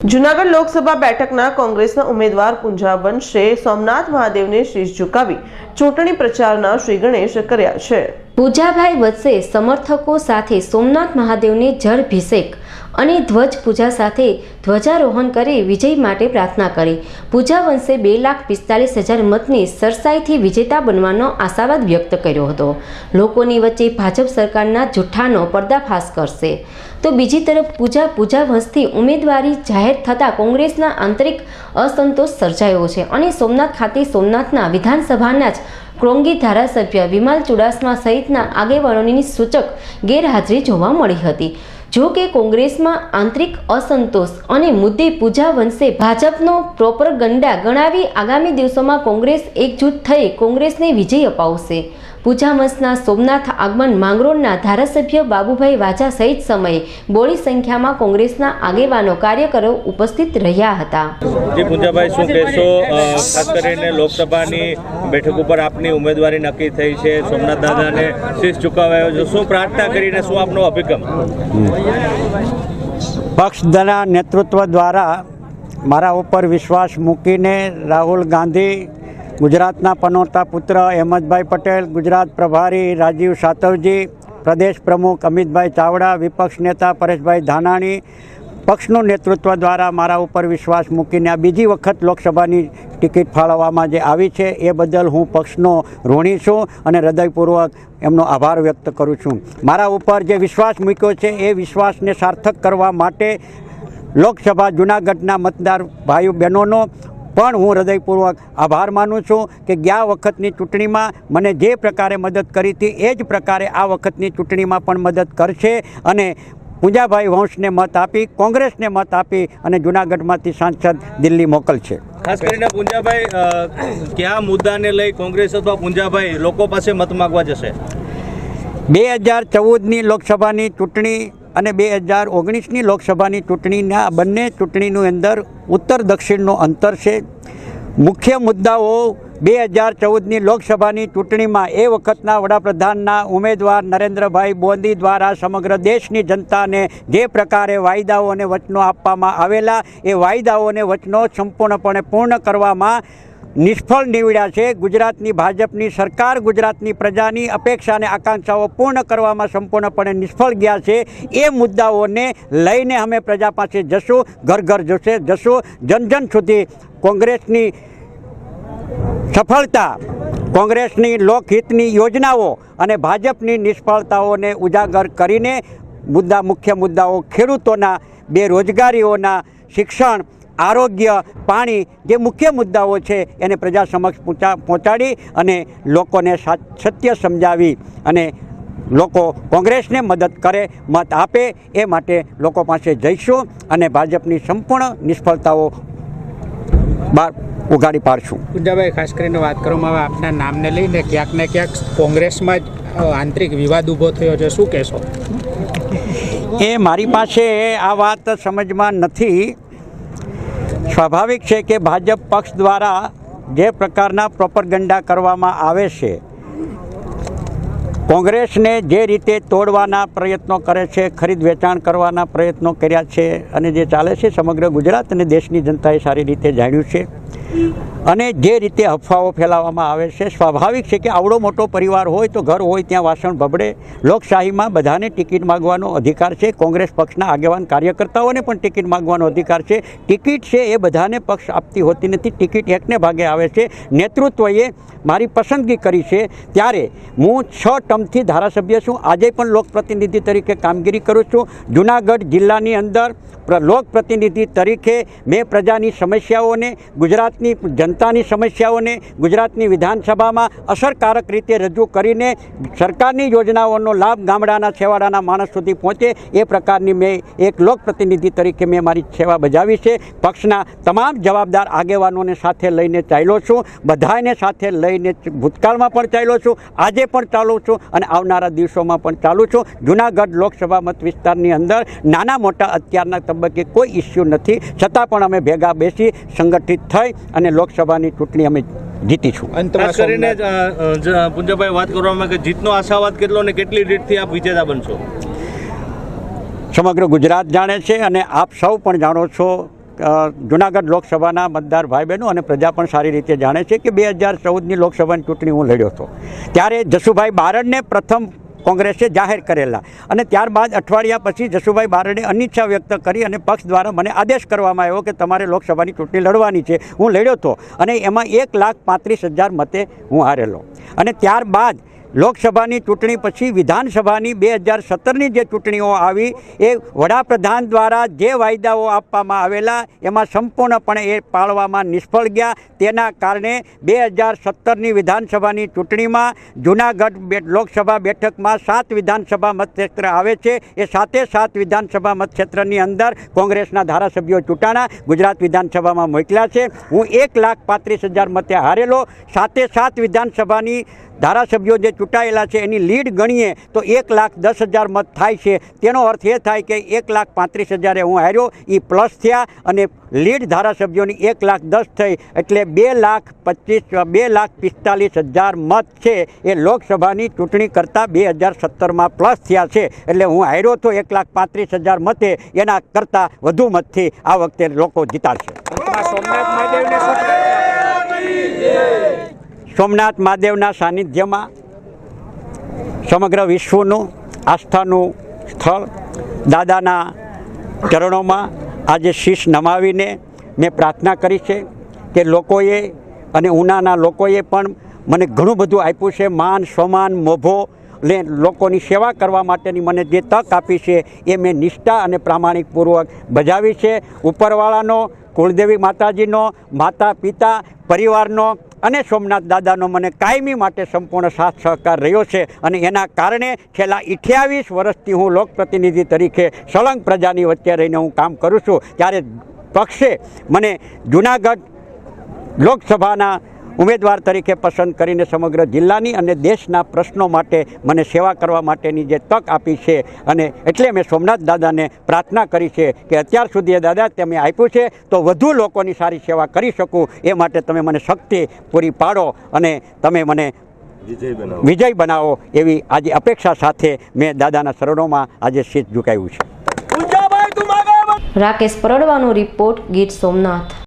જુનાગઢ લોકસભા બેઠકના કોંગ્રેસના ઉમેદવાર પુંજા વંશે સોમનાથ મહાદેવને શીશ ઝુકાવી ચૂંટણી પ્રચારના શ્રી ગણેશ કર્યા છે. પૂજાભાઈ વચ્ચે સમર્થકો સાથે સોમનાથ મહાદેવને જળભિષેક અને ધ્વજ પૂજા સાથે ધ્વજારોહણ કરી વિજય માટે પ્રાર્થના કરી. પૂજા વંશે બે લાખ પિસ્તાલીસ હજાર મતની સરસાઈથી વિજેતા બનવાનો આશાવાદ વ્યક્ત કર્યો હતો. લોકોની વચ્ચે ભાજપ સરકારના જુઠ્ઠાનો પર્દાફાશ કરશે. તો બીજી તરફ પૂજા પૂજા વંશથી ઉમેદવારી જાહેર થતાં કોંગ્રેસના આંતરિક અસંતોષ સર્જાયો છે અને સોમનાથ ખાતે સોમનાથના વિધાનસભાના જ ક્રોંગી ધારાસભ્ય વિમાલ ચુડાસમા સહિતના આગેવાનોની સૂચક ગેરહાજરી જોવા મળી હતી. જો કે કોંગ્રેસમાં આંતરિક અસંતોષ અને મુદ્દે પૂજા વંશે ભાજપનો પ્રોપર ગંડા ગણાવી આગામી દિવસોમાં કોંગ્રેસ એકજૂટ થઈ કોંગ્રેસને વિજય અપાવશે. પૂજા વંશના સોમનાથ આગમન માંગરોળના ધારાસભ્ય બાબુભાઈ વાજા સહિત સમયે બોળી સંખ્યામાં કોંગ્રેસના આગેવાનો કાર્યકરો ઉપસ્થિત રહ્યા હતા. જી પૂંજાભાઈ શું કહેશો? ખાસ કરીને લોકસભાની બેઠક ઉપર આપની ઉમેદવારી નક્કી થઈ છે. સોમનાથ દાદાને શીશ ચુકાવાયો છે. શું પ્રાર્થના કરીને શું આપનો અભિગમ? પક્ષના નેતૃત્વ દ્વારા મારા ઉપર વિશ્વાસ મૂકીને રાહુલ ગાંધી ગુજરાતના પનોતા પુત્ર અહેમદભાઈ પટેલ, ગુજરાત પ્રભારી રાજીવ સાતવજી, પ્રદેશ પ્રમુખ અમિતભાઈ ચાવડા, વિપક્ષ નેતા પરેશભાઈ ધાનાણી પક્ષનું નેતૃત્વ દ્વારા મારા ઉપર વિશ્વાસ મૂકીને આ બીજી વખત લોકસભાની ટિકિટ ફાળવવામાં જે આવી છે એ બદલ હું પક્ષનો ઋણી છું અને હૃદયપૂર્વક એમનો આભાર વ્યક્ત કરું છું. મારા ઉપર જે વિશ્વાસ મૂક્યો છે એ વિશ્વાસને સાર્થક કરવા માટે લોકસભા જૂનાગઢના મતદાર ભાઈઓ બહેનોનો પણ હું હૃદયપૂર્વક આભાર માનું છું કે ગયા વખતની ચૂંટણીમાં મને જે પ્રકારે મદદ કરી હતી એ જ પ્રકારે આ વખતની ચૂંટણીમાં પણ મદદ કરશે અને પૂંજાભાઈ વંશને મત આપી કોંગ્રેસને મત આપી અને જુનાગઢમાંથી સાંસદ દિલ્હી મોકલશે. ખાસ કરીને પૂંજાભાઈ કયા મુદ્દાને લઈ કોંગ્રેસ અથવા પૂંજાભાઈ લોકો પાસે મત માગવા જશે? બે હજાર ચૌદની લોકસભાની ચૂંટણી અને બે હજાર ઓગણીસની લોકસભાની ચૂંટણીના બંને ચૂંટણીનું અંદર ઉત્તર દક્ષિણનું અંતર છે. મુખ્ય મુદ્દાઓ બે હજાર ચૌદની લોકસભાની ચૂંટણીમાં એ વખતના વડાપ્રધાનના ઉમેદવાર નરેન્દ્રભાઈ મોદી દ્વારા સમગ્ર દેશની જનતાને જે પ્રકારે વાયદાઓ અને વચનો આપવામાં આવેલા, એ વાયદાઓ અને વચનો સંપૂર્ણપણે પૂર્ણ કરવામાં નિષ્ફળ નીવડ્યા છે. ગુજરાતની ભાજપની સરકાર, ગુજરાતની પ્રજાની અપેક્ષા અને આકાંક્ષાઓ પૂર્ણ કરવામાં સંપૂર્ણપણે નિષ્ફળ ગયા છે. એ મુદ્દાઓને લઈને અમે પ્રજા પાસે જશું, ઘર ઘર જશે, જશું. જન જન સુધી કોંગ્રેસની સફળતા, કોંગ્રેસની લોકહિતની યોજનાઓ અને ભાજપની નિષ્ફળતાઓને ઉજાગર કરીને મુદ્દા મુખ્ય મુદ્દાઓ ખેડૂતોના, બેરોજગારીઓના શિક્ષણ આરોગ્ય પાણી જે મુખ્ય મુદ્દાઓ છે એને પ્રજા સમક્ષ પહોંચાડી અને લોકોને સા- સત્ય સમજાવી અને લોકો કોંગ્રેસને મદદ કરે મત આપે એ માટે લોકો પાસે જઈશું અને ભાજપની સંપૂર્ણ નિષ્ફળતાઓ બહાર ઉગાડી પાડશું. પૂજાભાઈ ખાસ કરીને વાત કરવામાં આવે આપના નામને લઈને ક્યાંક ને ક્યાંક કોંગ્રેસમાં જ આંતરિક વિવાદ ઊભો થયો છે. શું કહેશો? એ મારી પાસે આ વાત સમજમાં નથી. સ્વાભાવિક છે કે ભાજપ પક્ષ દ્વારા જે પ્રકારના પ્રોપરગંડા કરવામાં આવે છે, કોંગ્રેસને જે રીતે તોડવાના પ્રયત્નો કરે છે, ખરીદ વેચાણ કરવાના પ્રયત્નો કર્યા છે અને જે ચાલે છે સમગ્ર ગુજરાત અને દેશની જનતાએ સારી રીતે જાણ્યું છે. અને જે રીતે અફવાઓ ફેલાવવામાં આવે છે, સ્વાભાવિક છે કે આવડો મોટો પરિવાર હોય તો ઘર હોય ત્યાં વાસણ ભબડે. લોકશાહીમાં બધાને ટિકિટ માગવાનો અધિકાર છે. કોંગ્રેસ પક્ષના આગેવાન કાર્યકર્તાઓને પણ ટિકિટ માગવાનો અધિકાર છે. ટિકિટ છે એ બધાને પક્ષ આપતી હોતી નથી. ટિકિટ એકને ભાગે આવે છે. નેતૃત્વએ મારી પસંદગી કરી છે. ત્યારે હું છ ટર્મથી ધારાસભ્ય છું. આજે પણ લોકપ્રતિનિધિ તરીકે કામગીરી કરું છું. જુનાગઢ જિલ્લાની અંદર લોકપ્રતિનિધિ તરીકે મેં પ્રજાની સમસ્યાઓને ગુજરાતની જનતાની સમસ્યાઓને ગુજરાતની વિધાનસભામાં અસરકારક રીતે રજૂ કરીને સરકારની યોજનાઓનો લાભ ગામડાના છેવાડાના માણસ સુધી પહોંચે એ પ્રકારની મેં એક લોકપ્રતિનિધિ તરીકે મેં મારી સેવા બજાવી છે. પક્ષના તમામ જવાબદાર આગેવાનોને સાથે લઈને ચાલ્યો છું. બધાને સાથે લઈને ભૂતકાળમાં પણ ચાલ્યો છું. આજે પણ ચાલું છું અને આવનારા દિવસોમાં પણ ચાલું છું. જુનાગઢ લોકસભા મત વિસ્તારની અંદર નાના મોટા અત્યારના તબક્કે કોઈ ઇસ્યુ નથી. છતાં પણ અમે ભેગા બેસી સંગઠિત થઈ અને લોકસભાની ચૂંટણી અમે જીતીશું. અંતમાં ખાસ કરીને પૂંજાભાઈ વાત કરવામાં કે જીતનો આશાવાદ કેટલો અને કેટલી રીતથી આપ વિજેતા બનશો? સમગ્ર ગુજરાત જાણે છે અને આપ સૌ પણ જાણો છો જુનાગઢ લોકસભાના મતદાર ભાઈ બહેનો અને પ્રજા પણ સારી રીતે જાણે છે કે બે હજાર ચૌદની લોકસભાની ચૂંટણી હું લડ્યો હતો. ત્યારે જસુભાઈ બારડને પ્રથમ કોંગ્રેસે જાહેર કરેલા. અને ત્યારબાદ અઠવાડિયા પછી જસુભાઈ બારડે અનિચ્છા વ્યક્ત કરી અને પક્ષ દ્વારા મને આદેશ કરવામાં આવ્યો કે તમારે લોકસભાની ચૂંટણી લડવાની છે. હું લડ્યો હતો અને એમાં એક લાખ પાંત્રીસ હજાર મતે હું હારેલો. અને ત્યારબાદ લોકસભાની ચૂંટણી પછી વિધાનસભાની બે હજાર સત્તરની જે ચૂંટણીઓ આવી, એ વડાપ્રધાન દ્વારા જે વાયદાઓ આપવામાં આવેલા, એમાં સંપૂર્ણપણે એ પાળવામાં નિષ્ફળ ગયા. તેના કારણે બે હજાર સત્તરની વિધાનસભાની ચૂંટણીમાં જૂનાગઢ લોકસભા બેઠકમાં સાત વિધાનસભા મતક્ષેત્ર આવે છે. એ સાતે સાત વિધાનસભા મતક્ષેત્રની અંદર કોંગ્રેસના ધારાસભ્યો ચૂંટાણા, ગુજરાત વિધાનસભામાં મોકલ્યા છે. હું એક લાખ પાંત્રીસ હજાર મતે હારેલો. સાતે સાત વિધાનસભાની ધારાસભ્યો જે ચૂંટાયેલા છે, એની લીડ ગણીએ તો એક લાખ દસ હજાર મત થાય છે. તેનો અર્થ એ થાય કે એક લાખ પાંત્રીસ હજારે હું હાર્યો એ પ્લસ થયા અને લીડ ધારાસભ્યોની એક લાખ દસ થઈ એટલે બે લાખ પચીસ, બે લાખ પિસ્તાલીસ હજાર મત છે. એ લોકસભાની ચૂંટણી કરતાં બે હજાર સત્તરમાં પ્લસ થયા છે. એટલે હું હાર્યો તો એક લાખ પાંત્રીસ હજાર મતે, એના કરતાં વધુ મતથી આ વખતે લોકો જીતાડશે. સોમનાથ મહાદેવને સોમનાથ મહાદેવના સાનિધ્યમાં સમગ્ર વિશ્વનું આસ્થાનું સ્થળ દાદાના ચરણોમાં આજે શીશ નમાવીને મેં પ્રાર્થના કરી છે કે લોકોએ અને ઉનાના લોકોએ પણ મને ઘણું બધું આપ્યું છે, માન સમાન મોભો લે લોકોની સેવા કરવા માટેની મને જે તક આપી છે એ મેં નિષ્ઠા અને પ્રામાણિકપૂર્વક બજાવી છે. ઉપરવાળાનો, કુળદેવી માતાજીનો માતા પિતા પરિવારનો અને સોમનાથ દાદાનો મને કાયમી માટે સંપૂર્ણ સાથ સહકાર રહ્યો છે અને એના કારણે છેલ્લા અઠ્યાવીસ વર્ષથી હું લોકપ્રતિનિધિ તરીકે સળંગ પ્રજાની વચ્ચે રહીને હું કામ કરું છું. ત્યારે પક્ષે મને જુનાગઢ લોકસભાના ઉમેદવાર તરીકે પસંદ કરીને સમગ્ર જિલ્લાની અને દેશના પ્રશ્નો માટે મને સેવા કરવા માટેની જે તક આપી છે અને એટલે મેં સોમનાથ દાદાને પ્રાર્થના કરી છે કે અત્યાર સુધી એ દાદા તમે આપ્યું છે તો વધુ લોકોની સારી સેવા કરી શકું એ માટે તમે મને શક્તિ પૂરી પાડો અને તમે મને વિજય બનાવો. એવી આજે અપેક્ષા સાથે મેં દાદાના શરણોમાં આજે શીત ઝુકાવ્યું છે. રાકેશ પરડવાનો રિપોર્ટ ગીર સોમનાથ.